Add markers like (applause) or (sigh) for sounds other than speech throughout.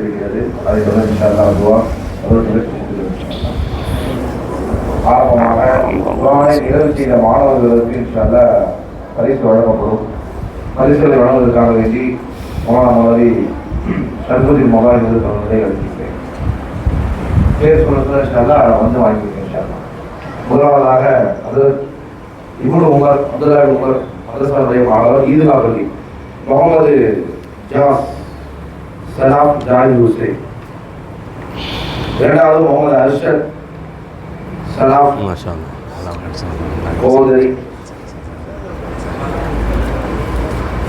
இருக்கிறது அதை தொடர்ந்து இன்ஷால்லா அதுவா ஆரம்பமாக குரானை நிறைவு செய்த மாணவர்களுக்கு இன்ஷால்லா பரிசு வழங்கப்படும். பரிசுகளை வழங்குவதற்காக வேண்டி மோனா மலரி சர்பதி மொபைல் வந்து தொடர்ந்ததை அளிக்கிறேன் பேர் சொல்லுறது இன்ஷால்லா வந்து வாங்கிக்கிறேன் இன்ஷால்லா முதலாவதாக அது இவ்வளவு உமர் அப்துல்லா உமர் மதரசாவுடைய மாணவர் ஈதுலா பள்ளி முகமது ஜாஸ் சலாம் ஜாஹிர் ஹுசைன் இரண்டாவது முகமது அர்ஷத் சலாம் மாஷா அல்லாஹ் கோதரி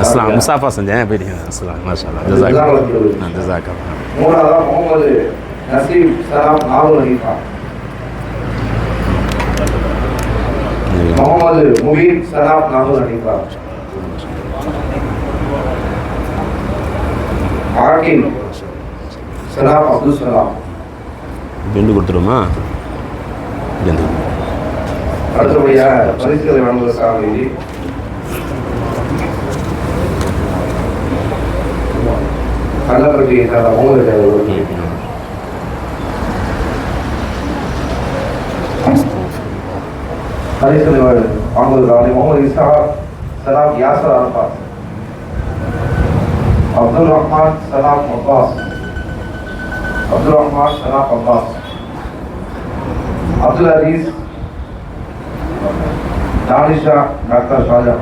அஸ்லாம் முசாஃபா செஞ்சேன் போயிட்டீங்க அஸ்லாம் மாஷா அல்லாஹ் ஜசாக் ஆ ஜசாக் மூணாவதாக முகமது நசீப் சலாம் நாவல் ஹனீஃபா முகமது முபீன் சலாம் நாவல் ஹனீஃபா ஆக்கிம் சலாம் அப்துல் சலாம். பெண்டு கொடுத்துருமா அடுத்தபடியாக பரிசுகளை வழங்குவதற்காக வேண்டி. தேவர் அவர்கள் பரிசுகளை வாங்குவதற்காக முகமது இசா சலாம் யாசர் அரபாத் அப்துல் ரஹ்மான் சலாம் அப்பாஸ் அப்துல் ரஹ்மான் சலாம் அப்பாஸ் அப்துல் அசீஸ் தானிஷா டாக்டர் ஷாஜா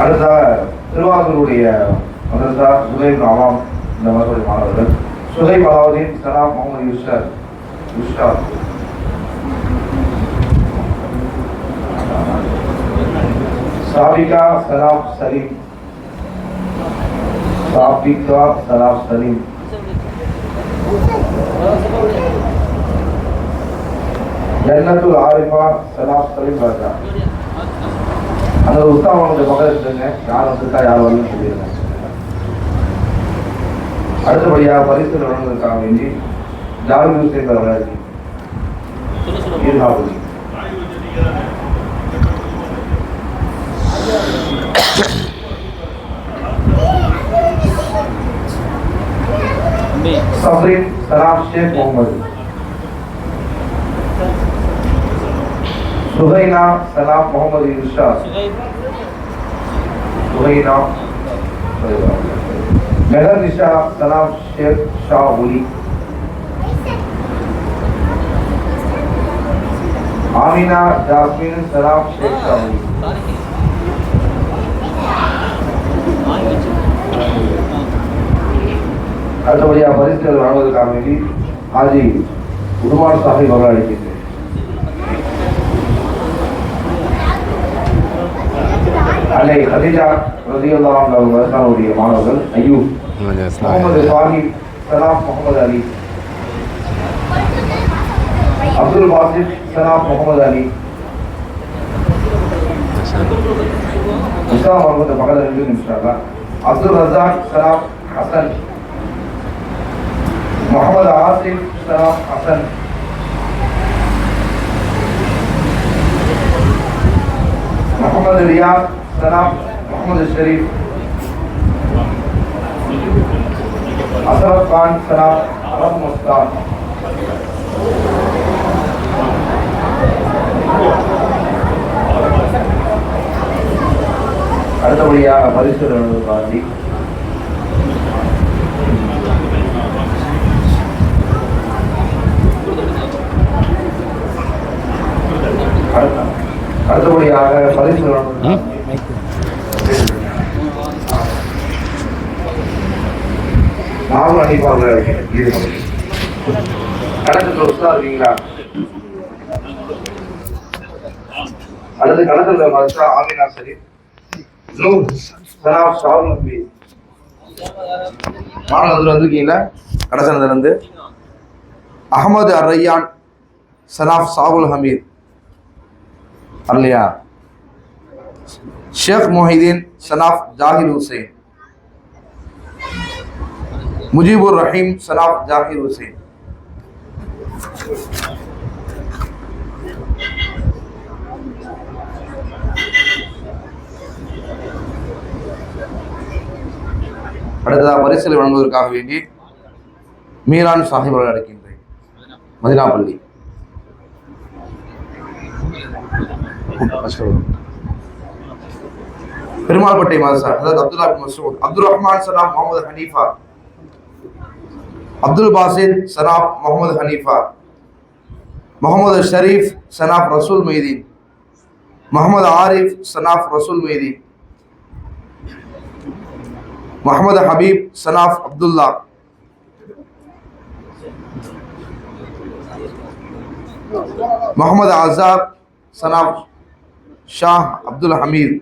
அடுத்ததாக திருவாரூருடைய மதரசா சுலைம் அவாம் இந்த மதத்துடைய மாணவர்கள். சுலைம் அலாவுதீன் சலாம் முகமது யுஷர் யுஷார் சாபிகா சலாம் சலீம். சாபிகா சலாம் சலீம் ஜன்னத்துல் ஆரிஃபா சலாம் சலீம் ராஜா அந்த உஸ்தாம் அவனுடைய மகள் இருக்குங்க யார் வந்துருக்கா யார் வரலன்னு சொல்லிடுங்க அடுத்தபடியாக பரிசு வழங்குவதற்காக வேண்டி ஜாவித் ஹுசேன் அவர்கள் ஈர்ஹாபுரி சஃப்ரின் சலாம் ஷேக் முகமது சுஹைனா சலாம் முகமது இர்ஷாத் சுஹைனா மெஹர் நிஷா சலாம் ஷேக் ஷா உலி ஆமினா ஜாஸ்மின் சலாம் ஷேக் ஷா அடுத்தபடியாக பரிசுகள் வழங்குவதற்காக வேண்டி ஆஜி உடுமான் சாஹிப் அவர்கள் அழைக்கின்றேன் அலை ஹதீஜா ரதியுல்லாஹ் அவங்க மதரசாவுடைய மாணவர்கள் ஐயூப் முகமது சாஹிப் சலாம் முகமது அலி அப்துல் பாசித் சலாம் முகமது அலி முஸ்லாம் அவர்கள் பக்கத்தில் ரெண்டு நிமிஷம் அப்துல் ரசாக் சலாம் ஹசன் முகமது ஆசிப் சலாம் ஹசன். முகமது ரியாஸ் சலாம் முகமது ஷெரீப். அசரத் கான் சலாம் அரப் முஸ்தான் அடுத்தபடியாக பரிசு காந்தி அடுத்தபடியாக பரிசு நானும் அனுப்பாங்க கடத்தல் உஸ்தா இருக்கீங்களா? அடுத்து கடத்தல் மதரசா ஆமினா சரி? மாணவர்கள் வந்திருக்கீங்களா? கடத்தனதுல இருந்து அகமது அர் ரையான் சனாப் சாவுல் ஹமீத் வரலையா ஷேக் மொஹிதீன் சனாப் ஜாகிர் ஹுசைன் முஜிபுர் ரஹீம் சனாப் ஜாகிர் ஹுசைன் அடுத்ததாக பரிசலை வழங்குவதற்காக வேண்டி மீரான் சாஹிப் அவர்கள் அழைக்கின்றேன் மதினாப்பள்ளி பெருமாள்பட்டை மாதா அதாவது அப்துல்லா பின் மசூத் அப்துல் ரஹ்மான் சனாப் முகமது ஹனீஃபா அப்துல் பாசித் சனாப் முகமது ஹனீஃபா முகமது ஷரீஃப் சனாப் ரசூல் மெய்தீன் முகமது ஆரிஃப் சனாப் ரசூல் மெய்தீன் முகமது ஹபீப் சனாப் அப்துல்லா முகமது ஆசாப் சனாப் ஷா அப்துல் ஹமீத்.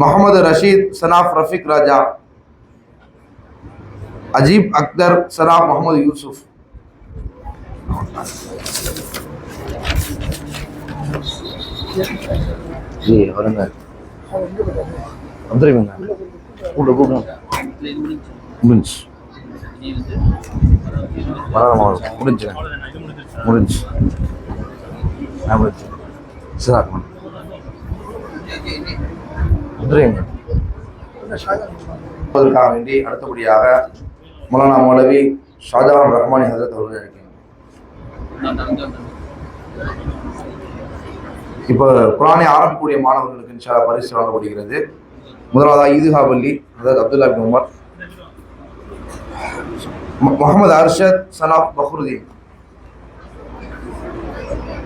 முகமது ரஷீத் சனாப் ரஃபிக் ராஜா. அஜீப் அக்தர் சனாப் முகமது யூசுப் வருங்க. கூப்பிடு கூப்பிடுங்க முடிஞ்சு. முடிஞ்சு முடிஞ்சு. நான் சார் அதற்காக வேண்டி அடுத்தபடியாக மௌலானா மௌலவி ஷாஜகான் ரஹ்மானி ஹசரத் அவர்கள் அழைக்கிறேன் இப்போ குரானை ஆரம்பிக்கக்கூடிய மாணவர்களுக்கு இன்ஷா பரிசு வழங்கப்படுகிறது. முதலாவதாக ஈதுஹா பள்ளி அதாவது அப்துல்லா பின் உமர். முகமது அர்ஷத் சனாப் பஹ்ருதீன்.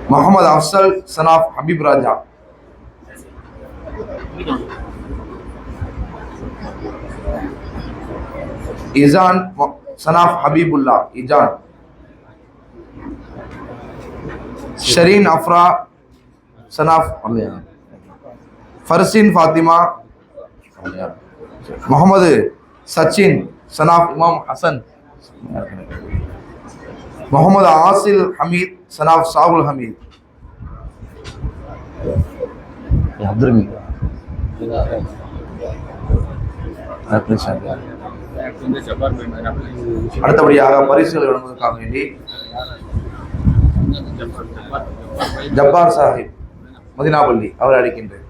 முகமது அஃசல் சனாப் ஹபீப் ராஜா. இசான் மு- சனாப் ஹபீபுல்லா இஜான். ஷரீன் அஃப்ரா சனாஃப் ஃபர்சின் ஃபாத்திமா முகமது சச்சின் சனாஃப் இமாம் ஹசன். முகமது ஆசில் ஹமீத் சனாஃப் சாகுல் ஹமீத். அப்துல் அடுத்தபடியாக பரிசுகளை வழங்குவதற்காக வேண்டி ஜப்பார் சாஹிப் மதினாபள்ளி அவர் அழைக்கின்றேன்.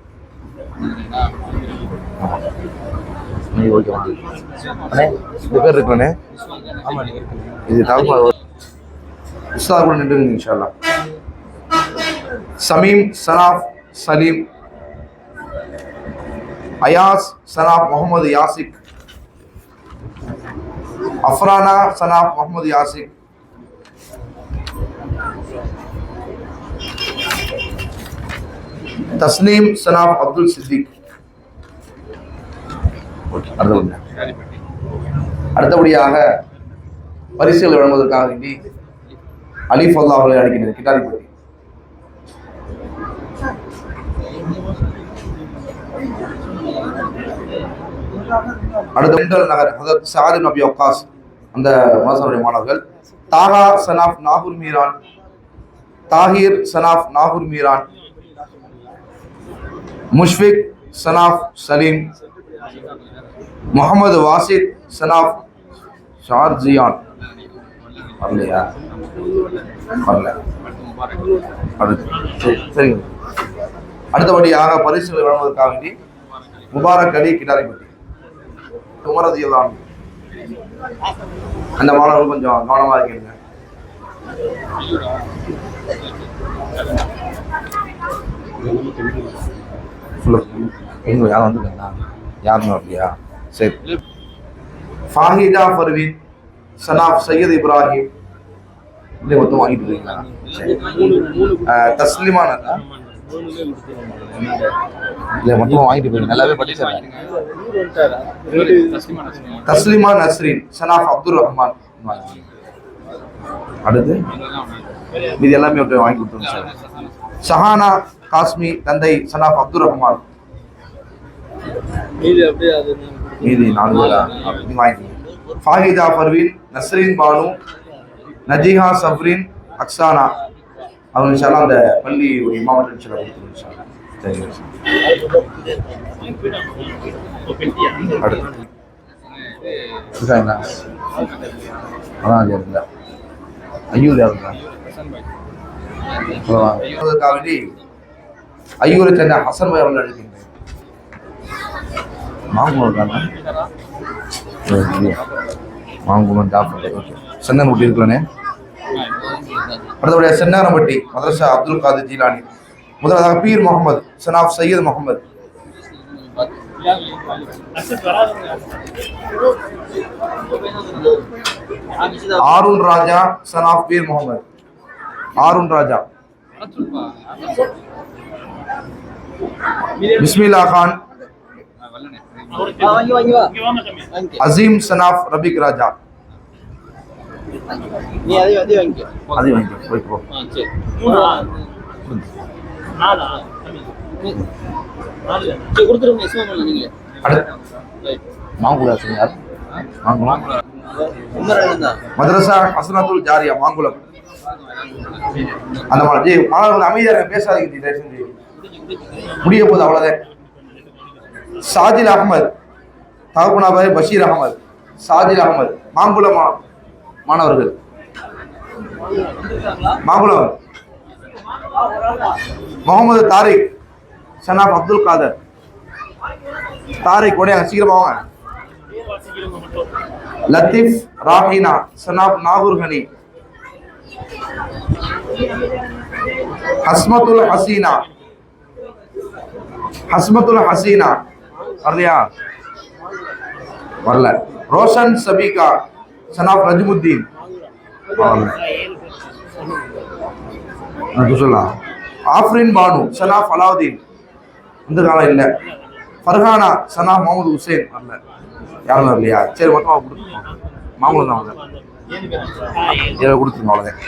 ஓகேவா இது தகவல் உஸ்தாத் கூட நின்றுங்க இன்ஷால்லா சமீம் சனாப் சலீம் அயாஸ் சனாப் முகமது யாசிக் அஃப்ரானா சனாப் முகமது யாசிக் தஸ்னீம் சனாப் அப்துல் சித்திக். அடுத்தபடியாக பரிசுகள் வழங்குவதற்காக வேண்டி அலிஃப் அல்லா அவர்களை அழைக்கின்றது கிட்டாரிப்பட்டி அடுத்த மிண்டல் நகர் ஹதரத் சாது நபி ஒக்காஸ் அந்த மாசனுடைய மாணவர்கள். தாகா சனாஃப் நாகூர் மீரான் தாஹிர் சனாஃப் நாகூர் மீரான் முஷ்ஃபிக் சனாஃப் சலீம் முகமது வாசித் சனாஃப் ஷார்ஜியான். வரலையா? வரல. அடுத்து. சரி, சரிங்க. அடுத்தபடியாக பரிசுகளை வழங்குவதற்காக வேண்டி முபாரக் அலி கிடாரிப்பட்டி. உமரது எல்லாம் அந்த மாணவர்கள் கொஞ்சம் கவனமாக இருக்கீங்க எங்க யாரும் வந்துருக்கா யாருமே அப்படியா? சரி. ஃபாஹிதா பர்வீன் சனாப் சையத் இப்ராஹிம் இல்லை மொத்தம் வாங்கிட்டு இருக்கீங்களா தஸ்லிமான்? இல்லை மொத்தமாக வாங்கிட்டு நல்லாவே தஸ்லிமா நஸ்ரீன் சனாப் அப்துல் ரஹ்மான். அடுத்து? இது எல்லாமே விட்டு வாங்கி கொடுத்துருங்க சார். ஷஹானா காஸ்மி தந்தை சனாப் அப்துல் ரஹ்மான். மீதி நாலு வாங்கிக்கோங்க ஃபாஹிதா பர்வீன் நஸ்ரீன் பானு நஜிஹா சஃப்ரின் அக்ஸானா. அவங்க இன்ஷால்லா அந்த பள்ளி ஒரு இமாமட் இன்ஷால்லா கொடுத்துருங்க சார் அடுத்து. இருக்காங்களா அதான் அது இருந்தா ஐயூர் யாருங்களா வேண்டி ஐயூரை சேர்ந்த ஹசன் பாய் அவர்கள் அழைக்கின்றேன் இருக்காங்க மாங்குளம் ஜாஃபர் ஓகே சென்னன்பட்டி இருக்கலண்ணே அடுத்தபடியாக சென்னாரம்பட்டி மதரசா அப்துல் காதர் ஜீலானி. முதலாவதாக பீர் முகமது சனாப் சையத் முகமது. ஆருண் ராஜா சனாப் பீர் முகமது. ஆருண் ராஜா. பிஸ்மில்லா கான். அசீம் சனாப் ரபிக் ராஜா. நீ அதே அதே வாங்கிக்கோ. அது போயிட்டு போ. ஆ சரி. நாலா? நாலு. சரி கொடுத்துருங்க இஸ்மா பண்ணல நீங்களே. மாங்குளம் மாங்குளம் மதரசா ஹசனத்துல் ஜாரியா மாங்குளம். அந்த மாதிரி. மாணவர்கள் அமைதியாக பேசாதீங்க முடிய போகுது அவ்வளோதான். சாஜில் அகமது தகப்பனாபாய் பஷீர் அகமது சாஜில் அகமது மாங்குளம் மா- மாணவர்கள். மாங்குளம் முகமது தாரிக் சனாப் அப்துல் காதர். தாரிக் உடைய சீக்கிரமாக வாங்க. லத்தீப் ராஹினா சனாப் நாகூர் ஹனி. ஹஸ்மத்துல் ஹசீனா. ஹஸ்மத்துல் ஹசீனா. வரலையா? வரல. ரோஷன் சபிகா நஜ்முத்தீன் வரல. அது சொல்லலாம். ஆஃப்ரின் பானு சனாப் அலாவுதீன். இந்த காலம் இல்லை. ஃபர்ஹானா சனாப் முகமது ஹுசேன் வரல. யாரும் வரலையா? சரி மொத்தமாக கொடுத்துருவோம் மாமூலம் தான் வரல இதை கொடுத்துருங்க அவ்வளோதான்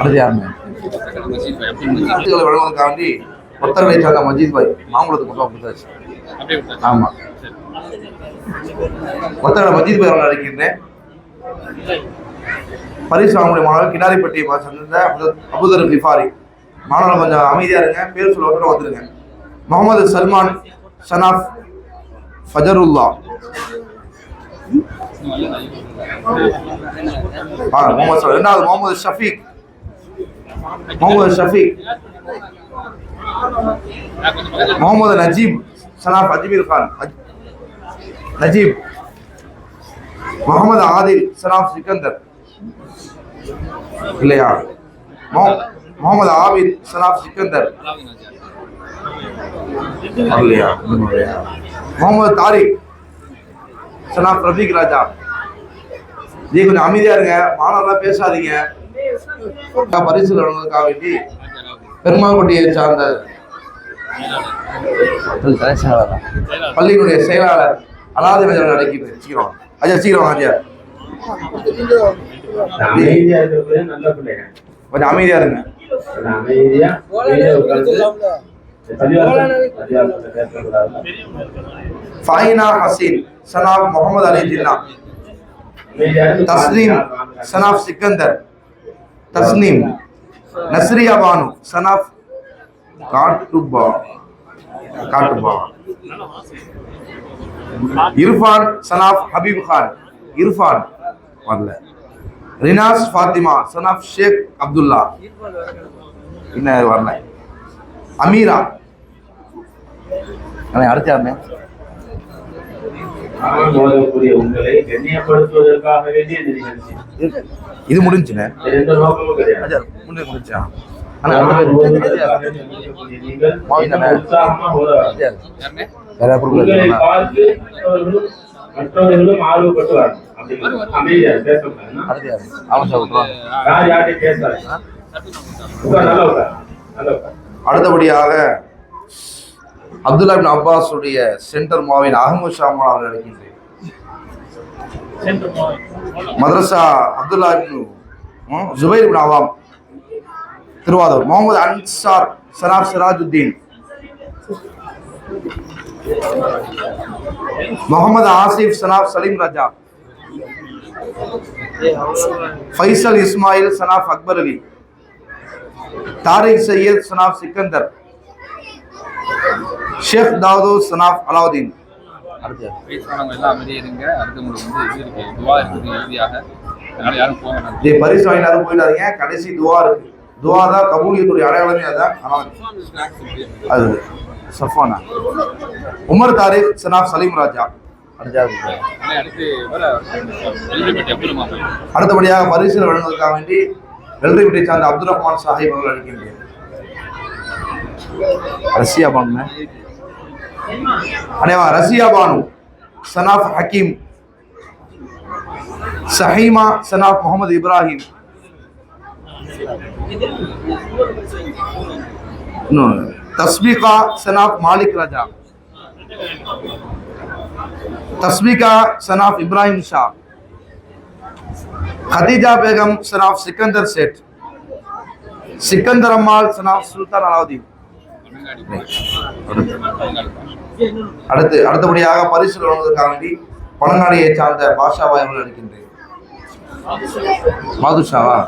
அடுத்து வாழ்த்துக்களை வழங்குவதற்காண்டி ஒத்தர்களை சார்ந்த மஜீத் பாய் மாங்குளத்துக்கு மொத்தமாக கொடுத்தாச்சு ஆமாம் ஒத்தர்களை மஜீத் பாய் அவர்கள் அழைக்கின்றேன் பரிசு வாங்கக்கூடிய மாணவர் கிடாரிப்பட்டி சேர்ந்த அபுதர் கிஃபாரி. மாணவர்கள் கொஞ்சம் அமைதியாக இருங்க பேர் சொல்ல வந்துருங்க முகமது சல்மான் சனாஃப் ஃபஜருல்லா. முகமது ரெண்டாவது முகமது ஷஃபீக். முகமது ஷஃபீக். முகமது நஜீப் சனாப் அஜ்மீர் கான். நஜீப். முகமது ஆதில் சனாப் சிக்கந்தர். இல்லையா? முகமது ஆபித் சனாப் சிக்கந்தர். இல்லையா? இல்லையா? முகமது தாரிக் சனாப் ரஃபீக் ராஜா. நீ கொஞ்சம் அமைதியா இருங்க. மாணவர்களாம் பேசாதீங்க. பரிசு வழங்குவதற்காக வேண்டி பெருமாள்பட்டியை சார்ந்த பள்ளியினுடைய செயலாளர் அலாதி அவர்கள் அடக்கி சீக்கிரம். அஜா சீக்கிரம் ஐயா. கொஞ்சம் அமைதியா இருங்க. அமைதியா ஃபாயினா ஹசீன் சனாப் முகமது அலி ஜில்லா தஸ்லீம் சனாப் சிக்கந்தர். தஸ்னீம் நஸ்ரியா பானு சனாப் காட்டுபா காட்டுபா இர்ஃபான் சனாப் ஹபீப் கான் இர்ஃபான் வரல ரினாஸ் ஃபாத்திமா சனாப் ஷேக் அப்துல்லா இன்னும் வரல அமீரா அண்ணே, அடுத்து யாருண்ணே அவன் ஓதக்கூடிய உங்களை கண்ணியப்படுத்துவதற்காக வேண்டிய இந்த நிகழ்ச்சி. இது- முடிஞ்சுண்ணே எந்த நோக்கமும் கிடையாது. அஜா முடிஞ்சு முடிஞ்சா? அண்ணா அவன் அடுத்த பேர் ஓதுவதற்காக வேண்டி இருக்கக்கூடிய நீங்கள் மாவின் அண்ணே. உற்சாகமா ஓத அஜா. வேற பொருள் உங்களை இருக்குங்களா? பார்த்து மற்றவர்களும் மற்றவர்களும் ஆர்வப்பட்டு வரணும் அப்படிங்கிறது அமைதியா உட்கார். அடுத்தபடியாக அப்துல்லா பின் அப்பாஸ் உடைய சென்டர் மாவின் அகமது ஷாமா அவர்கள் அழைக்கின்றேன். மதரசா அப்துல்லா பின் ஜுபைர் பின் அவாம் திருவாரூர். முகமது அன்சார் சனாப் சிராஜுத்தீன். முகமது ஆசிப் சனாப் சலீம் ராஜா. ஃபைசல் இஸ்மாயில் சனாப் அக்பர் அலி. தாரிக் சையத் சனாப் சிக்கந்தர். ஷேக் தாவூது சனாப் அலாவுதீன். பரிசு வாங்கினாலும் போயிடாதீங்க. கடைசி துவா இருக்கு. துவா தான் கபூலியத்துடைய அடையாளமே அதான். அது சஃபானா. உமர் தாரிக் சனாப் சலீம் ராஜா. அடுத்தபடியாக பரிசில் வழங்குவதற்காக வேண்டி வெள்ளரி வீட்டை சார்ந்த அப்துல் ரஹ்மான் சாஹிப் அவர்கள் அளிக்கின்றேன் ரஷ்யா பானு અને એમાં રઝિયા બાનુ સનાફ હકીમ، સહીમાં સનાફ محمد ابراہیم تسبیقہ صناف مالک رجا تسبیقہ صناف ابراہیم شاہ خدیجہ بیگم صناف سکندر سیٹ سکندر امال صناف سلطان علاؤدین அடுத்து அடுத்தபடியாக பரிசு வழங்குவதற்காக பழங்காடியை சார்ந்த பாஷாவா எவ்வளவு அளிக்கின்றேன். மாதுஷாவா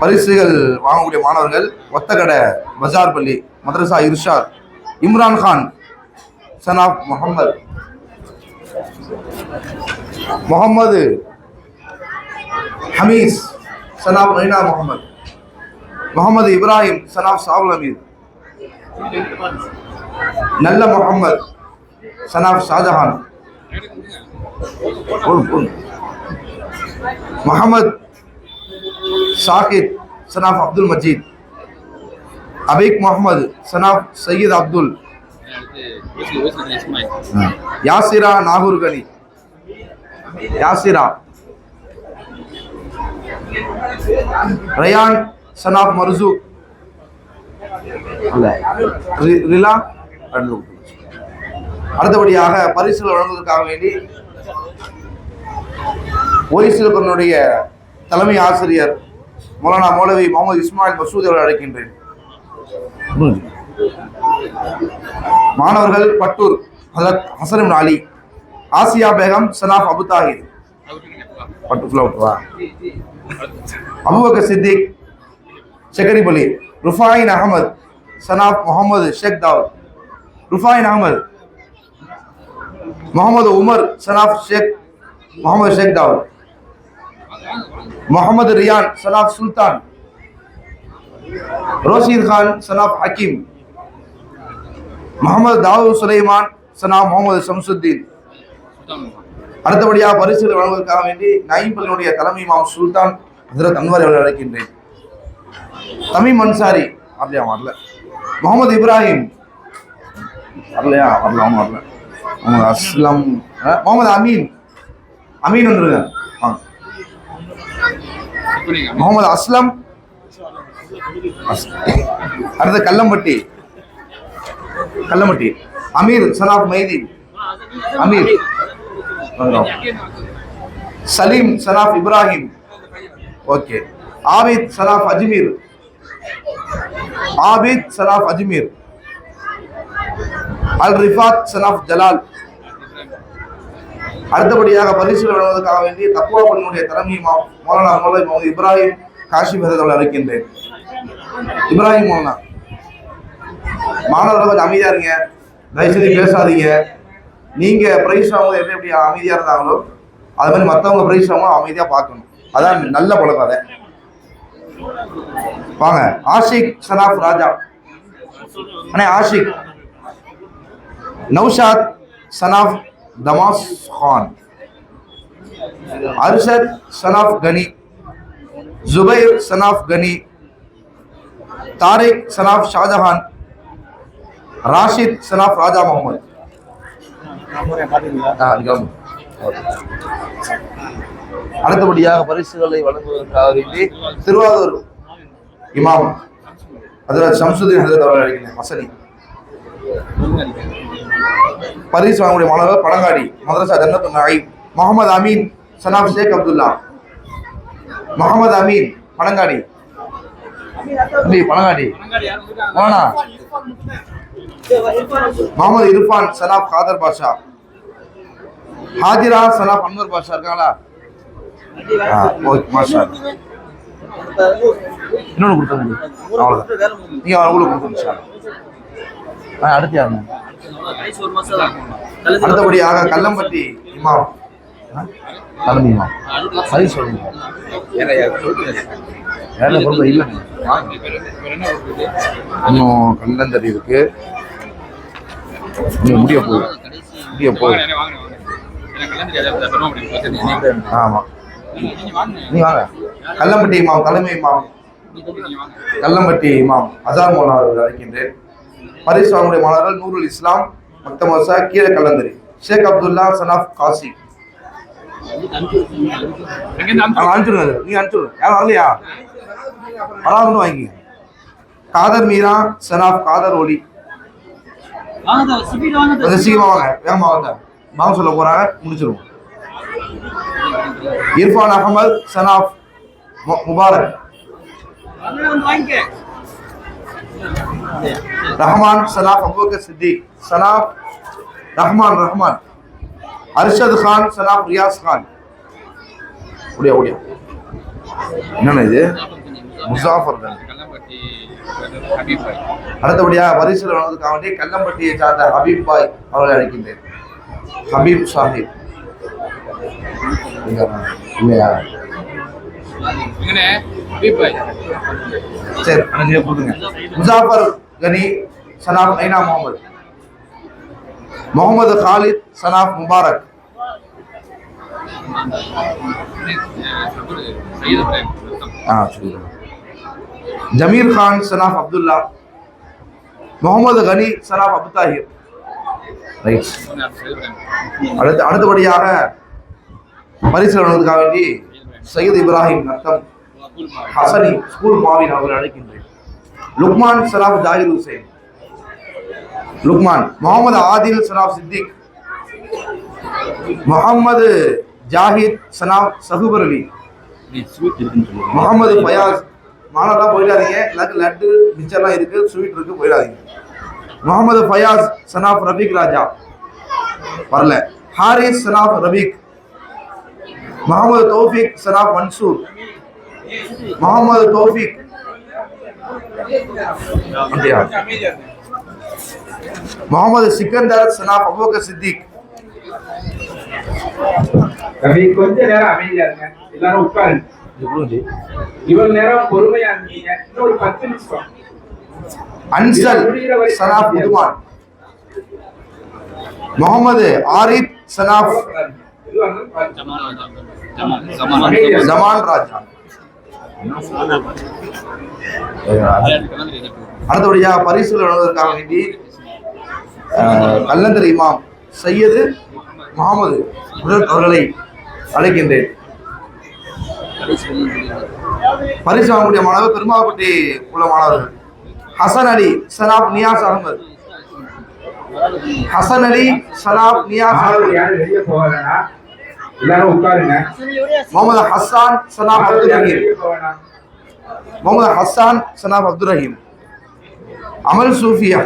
பரிசுகள் வாங்கக்கூடிய மாணவர்கள் ஒத்தக்கடை பஜார் பள்ளி மதரசா இர்ஷாத் இம்ரான் கான் சனாப் முகமது முகமது ஹமீஸ் சனாப் நைனா முகமது முகமது இப்ராஹிம் சனாப் சாவுல் அமீர் நல்ல முகமது சனாப் ஷாஜஹான். முகமது ஷாகித் சனாப் அப்துல் மஜீத். அபிக் முகமது சனாப் சையீத் அப்துல். யாசிரா நாகூர் கனி யாசிரா. ரயான் சனாப் மர்சூ. ரிலா. அடுத்தபடியாக பரிசுகள் வழங்குவதற்காக வேண்டி ஓய்சிலப்பனுடைய தலைமை ஆசிரியர் மௌலானா மௌலவி முகமது இஸ்மாயில் மசூத் அவர்கள் அழைக்கின்றேன். மாணவர்கள் பட்டூர் ஹசரத் ஹசன் அலி ஆசியா பேகம் சனாப் அபு பட்டு அபுபக்கர் சித்திக் செகரிபலி ருஃபாயின் அகமது சனாப் முகமது ஷேக் தாவூத். ருஃபாயின் அகமது முகமது உமர் சனாப் ஷேக் முகமது ஷேக் தாவூத். முகமது ரியான் சனாப் சுல்தான். ரோஷித் கான் சனாப் ஹக்கீம். முகமது தாவூர் சுலைமான் சனாஃப் முகமது சம்சுத்தீன். அடுத்தபடியாக பரிசுகள் வழங்குவதற்காக வேண்டி நயீம் தலைமை மாம் சுல்தான் ஹசரத் அன்வர் அவர்கள் அழைக்கின்றேன். தமீம் அன்சாரி அப்படியா வரல முகமது இப்ராஹிம் வரலையா? வரல அவங்க வரல. முகமது அஸ்லம் முகமது அமீன். அமீன் வந்துருங்க முகமது அஸ்லம். அஸ்- அடுத்து கல்லம்பட்டி கல்லம்பட்டி அமீர் சனாப் மைதீன் அமீர். சலீம் சனாப் இப்ராஹிம். ஓகே. ஆபித் சனாப் அஜ்மீர். ஆபித் சனாப் அஜ்மீர். அல் ரிஃபாத் சனாப் ஜலால். அடுத்தபடியாக பரிசு வழங்குவதற்காக வேண்டி தக்குவா பள்ளியுடைய தலைமை மௌலானா மௌலை முகமது இப்ராஹிம் காஷிப் அவர்கள் அழைக்கின்றேன். இப்ராஹிம் மௌலானா மாணவர்கள் கொஞ்சம் அமைதியா இருங்க. தயவுசெய்து பேசாதீங்க. நீங்க பிரைஸ் வாங்கும்போது எப்படி எப்படி அமைதியா இருந்தாங்களோ அது மாதிரி மற்றவங்க பிரைஸ் வாங்க அமைதியா பார்க்கணும். அதான் நல்ல பழக்கம் அதை. வாங்க ஆஷிக் சனாப் ராஜா. அண்ணே ஆஷிக். நௌஷாத் சனாப் தமாஸ் கான் அர்ஷத் சனாப் கனி ஜுபைர் சனாப் கனி தாரிக் சனாப் ஷாஜஹான் ராஷித் சனாப் ராஜா முகமது ஆ, கிளம்பு. ஓகே. அடுத்தபடியாக பரிசுகளை வழங்குவதற்காக வேண்டி திருவாரூர் இமாம் அதில் ஷம்சுதீன் ஹசரத் அவர்கள் அழைக்கிறேன் வசனி பரிசு வாங்கக்கூடிய மாணவர் பழங்காடி மதரசா ஜன்னத்து நாய் முகமது அமீன் சனாப் ஷேக் அப்துல்லா. முகமது அமீன் பழங்காடி. பழங்காடி. முகமது இர்ஃபான் சனாப் காதர் பாஷா. ஹாஜிரா சனாப் அன்வர் பாஷா இருக்காங்களா? ஓகே மாஷா இன்னொன்று கொடுத்தாங்க அவ்வளோதான் நீங்கள் அவங்களுக்கு கொடுத்துருங்க சார் அடுத்து யாருங்க? அடுத்தபடியாக கல்லம்பட்டி இமாம். ஆ? கல்லம்பட்டி இமாம். சரி சொல்லுங்க. பொருள் வேற என்ன இருக்குது இன்னும் கல்லந்தரி இருக்கு. இன்னும் முடிய போகுது. முடிய வாங்க போகுது. அண்ணே, வாங்க வாங்க. எனக்கு எல்லாம் தெரியாது அதான் பெருமாள் அப்படி பார்த்துட்டு ஆமா. நீங்க வாங்க நீ வாங்க. கல்லம்பட்டி இமாம் தலைமை இமாம். கல்லம்பட்டி இமாம். அசார் மோலா அவர்கள் அழைக்கின்றேன். பரிசு வாங்கக்கூடிய மாணவர்கள் நூருல் இஸ்லாம் மக்தமசா கீழ கல்லந்தரி ஷேக் அப்துல்லா காசி. எங்கேருந்து அனுப்பிச்சு நாங்கள் அனுப்பிச்சுடுங்க நீ அனுப்பிச்சுடுங்க யாரும் வரலையா? பலாவது வாங்கிக்க காதர் மீரா சனாப் காதர் ஒலி. சீக்கிரமா வாங்க. வேகமா வாங்க. சொல்ல போறாங்க. முடிச்சிருவோம். இர்ஃபான் அகமது சனாப் மு- முபாரக். ரஹ்மான் சனாப் அபூபக்கர் சித்திக். சனாப் ரஹ்மான் ரஹ்மான். அர்ஷத் கான் சனாப் ரியாஸ் கான். ஒடியா ஒடியா என்னென்ன இது? முசாஃபர் தான் கல்லம்பட்டி பரிசில் வந்ததுக்காக வேண்டிய கல்லம்பட்டியை சார்ந்த ஹபீப் பாய் அவர்களை அழைக்கின்றேன். ஹபீப் சாஹிப். இல்லையா? சரி அனுப்பிய கொடுங்க. முசாஃபர் கனி சனாப் ஐனா முகமது. முகமது காலித் சனாப் முபாரக். ஜமீர் கான் சனாப் அப்துல்லா. முகமது கனி சனாப் அபு தாஹிர். ரைட் அடுத்து அடுத்தபடியாக பரிசு வழங்குவதற்காக வேண்டி சையத் இப்ராஹிம் நத்தம். ஹசனி ஸ்கூல் மாவின் அவர்கள் அழைக்கின்றேன். லுக்மான் சலாப் ஜாகிர் ஹுசைன் லுக்மான் முகமது ஆதில் சனாப் சித்திக். முகமது ஜாஹித் சனாப் சஹுபர் அலி. முகமது ஃபயாஸ். மானெல்லாம் போயிடாதீங்க. எல்லாத்துக்கும் லட்டு மிச்சர்லாம் இருக்கு. ஸ்வீட் இருக்கு போயிடாதீங்க. முகமது ஃபயாஸ் சனாப் ரபீக் ராஜா. வரல. ஹாரிஸ் சனாப் ரபீக் முகமது தௌஃபிக் சனாப் மன்சூர். முகமது தௌஃபிக். அப்படியா? முகமது சிக்கந்தர் சனாப் அபூபக்கர் சித்திக். கொஞ்ச நேரம் அமைதியா இருங்க. எல்லாரும் உட்காருங்க. இவ்வளவு நேரம் பொறுமையா இருந்தீங்க. இன்னும் ஒரு பத்து நிமிஷம். அன்சல் சனாப் புதுமான் முகமது ஆரிப் சனாப் ஜமான் ராஜா. அடுத்தபடியாக பரிசு வழங்குவதற்காக வேண்டி கல்லந்தர் இமாம் சையது முகமது அவர்களை அழைக்கின்றேன். பரிசு வாங்கக்கூடிய மாணவர் பெருமாப்பட்டி உள்ள மாணவர்கள் ஹசன் அலி சனாப் நியாஸ் அகமது. ஹசன் அலி சனாப் நியாஸ் அகமது. எல்லாரும் உட்காருங்க முகமது ஹஸ்ஸான் சனாப் அப்துல் ரஹீம் முகமது ஹஸ்ஸான் சனாப் அப்துல் ரஹீம் அமல் சூஃபியா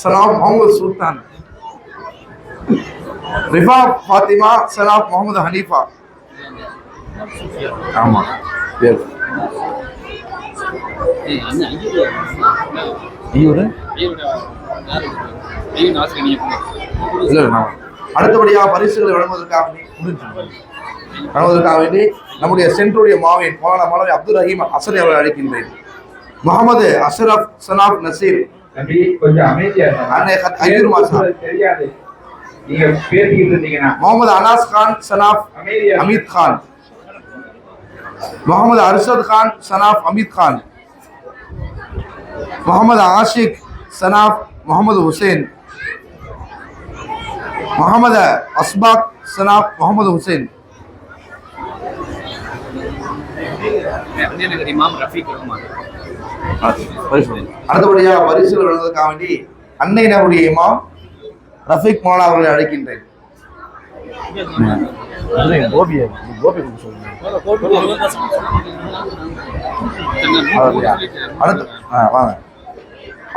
சனாப் முகமது சுல்தான் ரிஃபா ஃபாத்திமா சனாப் முகமது ஹனீஃபா ஆமா பேர் ஐயூர் ஐயோ. இல்ல இல்ல, நான் அடுத்தபடியாக பரிசுகளை வழங்குவதற்காக வழங்குவதற்காக வேண்டி நம்முடைய சென்ட்ருடைய மாவின் மௌலானா மௌலவி அப்துல் ரஹீம் அசரி அவர்களை அழைக்கின்றேன். முகமது அஷ்ரப் சனாப் நசீர். முகமது அனாஸ் கான் சனாப். அமீத் கான். முகமது அர்ஷத் கான் சனாப் அமீத் கான். முகமது ஆஷிக் சனாப் முகமது ஹுசைன். முகமது அஸ்பாக் சனாப் முகமது ஹுசைன் அடுத்தபடியாக பரிசுகள் வழங்குவதற்காக வேண்டி அன்னை நபுடைய இமாம் ரஃபீக் மௌலா அவர்களை அழைக்கின்றேன்.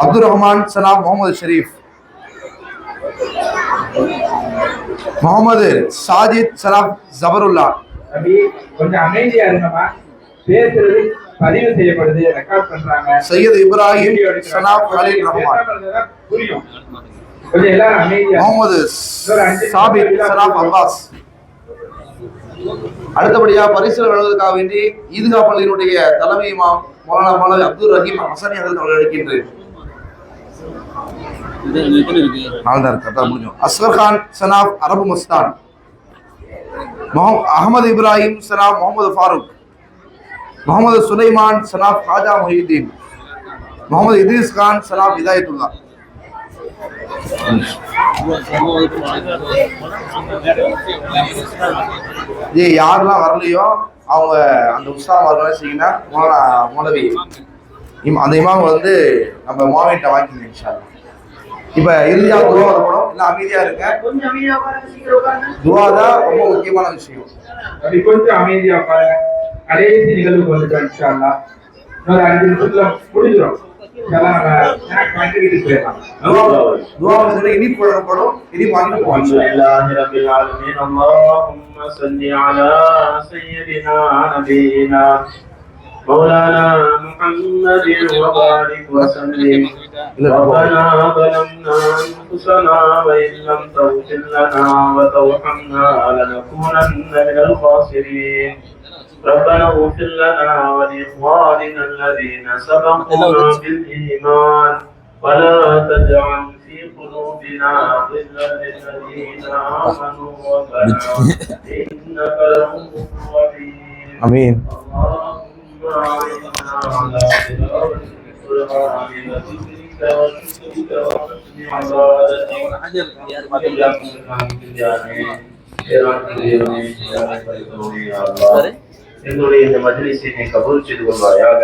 அப்துல் ரஹ்மான் சனாப் முகமது ஷரீஃப். முகமது சாஜித் சனாப் ஜபருல்லா. கொஞ்சம் அமைதியா இருங்கம்மா. பேசுறது பதிவு செய்யப்படுது ரெக்கார்ட் பண்றாங்க. சையத் இப்ராஹிம். சனாப் கலீல் ரஹ்மான். புரியும். கொஞ்சம் எல்லாரும் அமைதியா முகமது சாபித் சனாப் அப்பாஸ். அடுத்தபடியாக பரிசுகள் வழங்குவதற்காக வேண்டி ஈதுகா பள்ளியினுடைய தலைமை இமாம் மௌலானா மௌலவி அப்துல் ரஹீம் ஹசனி அவர்கள் அவர்கள் அழைக்கின்றேன் இது இது எத்தனை இருக்கு நாலு தான் இருக்கு? அதான் முடிஞ்சோம். அஸ்கர் கான் சனாப் அரபு மஸ்தான். அகமது இப்ராஹிம் சனாப் முகமது ஃபாரூக். முகமது சுலைமான் சனாப் ஹாஜா மொஹிதீன் முகமது இதீஸ் கான் சனாப் இதாயத்துல்லா யாரெல்லாம் வரலையோ அவங்க அந்த உற்சாகம் அவர்கள் செய்யுங்கன்னா மோலவி. இம் அந்த இமாம் வந்து நம்ம மாவிட்ட வாங்கிக்கணும் இன்ஷா அல்லாஹ். இப்ப இறுதியா துவா வரப்படும் இல்ல அமைதியா இருங்க துவா தான் ரொம்ப முக்கியமான விஷயம் அப்படி கொஞ்சம் அமைதியா பாருங்க கடைசி நிகழ்வுக்கு வந்துட்டோம் இன்ஷா அல்லாஹ். இன்னொரு அஞ்சு நிமிஷத்துல முடிஞ்சிடும் இதெல்லாம் நம்ம எனக்கு வந்து வீட்டுக்கு போயிடலாம் துவா துவா வந்து இனிப்பு வழங்கப்படும் இனிப்பு வாங்கிட்டு போவாங்க الحمد لله رب العالمين اللهم صل على سيدنا نبينا مولانا محمد وبارك وسلم. ربنا ظلمنا أنفسنا وإن لم تغفر لنا وترحمنا لنكونن من الخاسرين. ربنا اغفر لنا ولإخواننا الذين سبقونا بالإيمان. ولا تجعل في قلوبنا غلا للذين آمنوا ربنا. (laughs) إنك لهم رحيم. آمين. எங்களுடைய இந்த மஜ்லிஸை நீ செய்து கொள்வாயாக.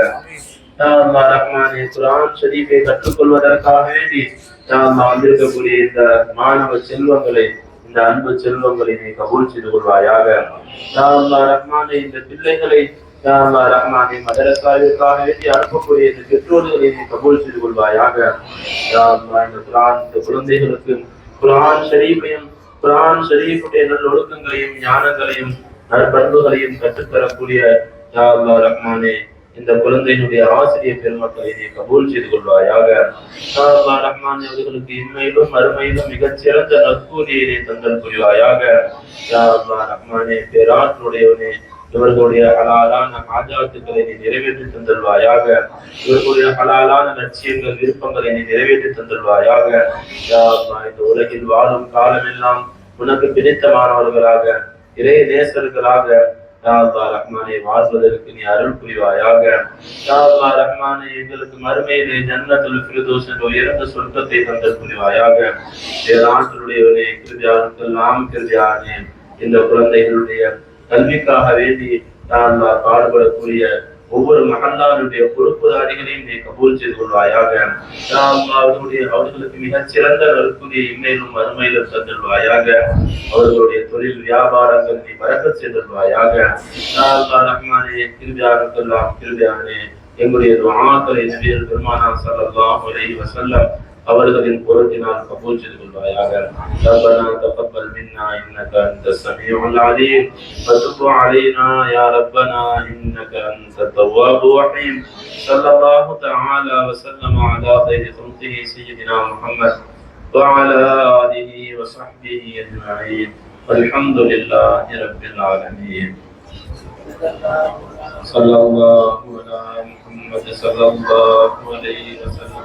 ரஹ்மானே குரான் ஷரீஃபை கற்றுக்கொள்வதற்காக வேண்டி நாம் வந்திருக்கக்கூடிய இந்த மாணவ செல்வங்களை இந்த அன்பு செல்வங்களை நீ கபூல் செய்து கொள்வாயாக. ரஹ்மானே இந்த பிள்ளைகளை ரஹ்மானே மதரசாவிற்காக வேண்டி அனுப்பக்கூடிய இந்த பெற்றோர்களை நீ கபூல் செய்து கொள்வாயாக. இந்த குர்ஆன் இந்த குழந்தைகளுக்கு குர்ஆன் ஷரீஃபையும் குர்ஆன் ஷரீஃபுடைய நல்லொழுக்கங்களையும் ஞானங்களையும் நற்பண்புகளையும் கற்றுத்தரக்கூடிய யா அல்லாஹ் ரஹ்மானே இந்த குழந்தையினுடைய ஆசிரியர் பெருமக்களை நீ கபூல் செய்து கொள்வாயாக. யா அல்லாஹ் அவர்களுக்கு இன்மையிலும் மறுமையிலும் மிகச்சிறந்த நற்கூலியை நீ தந்தல் புரிவாயாக. யா அல்லாஹ் ரஹ்மானே பேராற்றுடையவனே இவர்களுடைய ஹலாலான ஆஜாத்துக்களை நீ நிறைவேற்றி தந்தல்வாயாக இவர்களுடைய ஹலாலான லட்சியங்கள் விருப்பங்களை நீ நிறைவேற்றி தந்தல்வாயாக இந்த உலகில் வாழும் காலமெல்லாம் உனக்கு பிடித்தமானவர்களாக இறை நேசர்களாக யா அல்லாஹ் ரஹ்மானே வாழ்வதற்கு நீ அருள் புரிவாயாக. யா அல்லாஹ் ரஹ்மானே எங்களுக்கு மறுமையிலே ஜன்னத்தில் பிரதோஷ் என்ற உயர்ந்த சொர்க்கத்தை தந்தல் புரிவாயாக. பேராற்றலுடையவனே கிருதியாளர்கள் நாம் கிருதியானே இந்த குழந்தைகளுடைய கல்விக்காக வேண்டி நான் பாடுபடக்கூடிய ஒவ்வொரு மகந்தாருடைய பொறுப்புதாரிகளையும் நீ கபூல் செய்து கொள்வாயாக. அவர்களுடைய அவர்களுக்கு மிகச் சிறந்த நற்குரிய இன்மையிலும் மறுமையிலும் தந்தல்வாயாக அவர்களுடைய தொழில் வியாபாரங்கள் நீ பறக்க செய்தல்வாயாக யா அல்லாஹ் ரஹ்மானே கிருபியானக்கெல்லாம் கிருபியானே. எங்களுடைய துஆக்களை நபியல் பெருமானா ஸல்லல்லாஹு வசல்லம் அவர்களின் பொருட்டினால் கபூல் செய்து கொள்வாயாக ربنا تقبل منا انك انت السميع العليم وتب علينا يا ربنا انك انت التواب الرحيم صلى الله تعالى وسلم على خير خلقه سيدنا محمد وعلى اله وصحبه اجمعين والحمد لله رب العالمين صلى الله على محمد صلى الله عليه وسلم